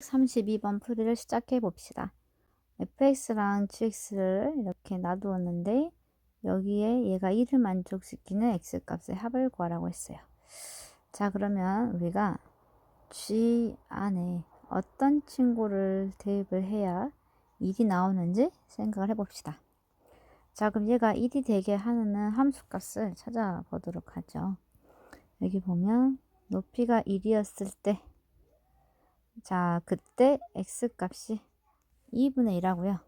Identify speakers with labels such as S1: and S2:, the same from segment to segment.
S1: 32번 풀이를 시작해 봅시다. fx랑 gx를 이렇게 놔두었는데 여기에 얘가 1을 만족시키는 x값의 합을 구하라고 했어요. 자 그러면 우리가 g 안에 어떤 친구를 대입을 해야 1이 나오는지 생각을 해봅시다. 자 그럼 얘가 1이 되게 하는 함수값을 찾아보도록 하죠. 여기 보면 높이가 1이었을 때 자, 그때 x 값이 2분의 1하고요.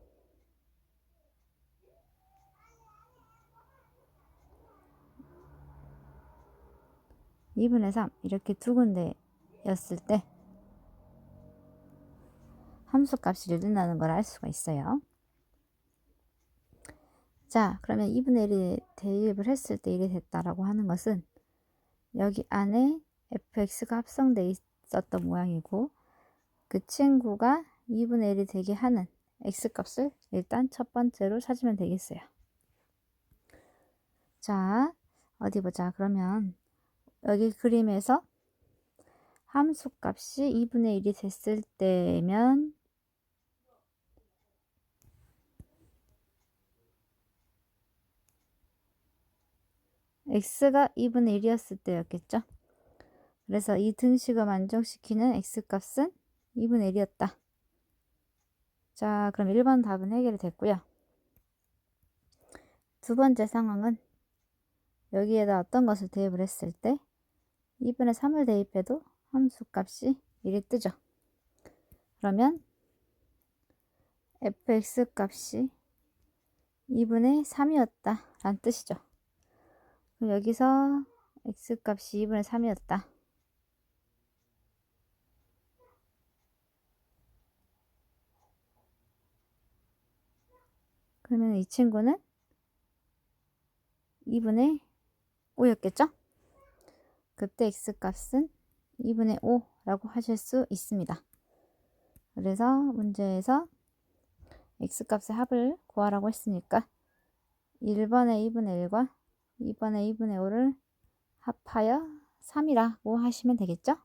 S1: 이분의 3 이렇게 두 군데였을 때 함수 값이 늘어나는 걸 알 수가 있어요. 자, 그러면 2분의 1이 대입을 했을 때 1이 됐다라고 하는 것은 여기 안에 fx가 합성되어 있었던 모양이고 그 친구가 2분의 1이 되게 하는 x값을 일단 첫 번째로 찾으면 되겠어요. 자, 어디 보자. 그러면 여기 그림에서 함수값이 2분의 1이 됐을 때면 x가 2분의 1이었을 때였겠죠. 그래서 이 등식을 만족시키는 x값은 2분의 1이었다. 자, 그럼 1번 답은 해결이 됐고요. 두 번째 상황은 여기에다 어떤 것을 대입을 했을 때 2분의 3을 대입해도 함수값이 1이 뜨죠. 그러면 fx 값이 2분의 3이었다 라는 뜻이죠. 그럼 여기서 x 값이 2분의 3이었다. 그러면 이 친구는 2분의 5였겠죠? 그때 x값은 2분의 5라고 하실 수 있습니다. 그래서 문제에서 x값의 합을 구하라고 했으니까 1번의 2분의 1과 2번의 2분의 5를 합하여 3이라고 하시면 되겠죠?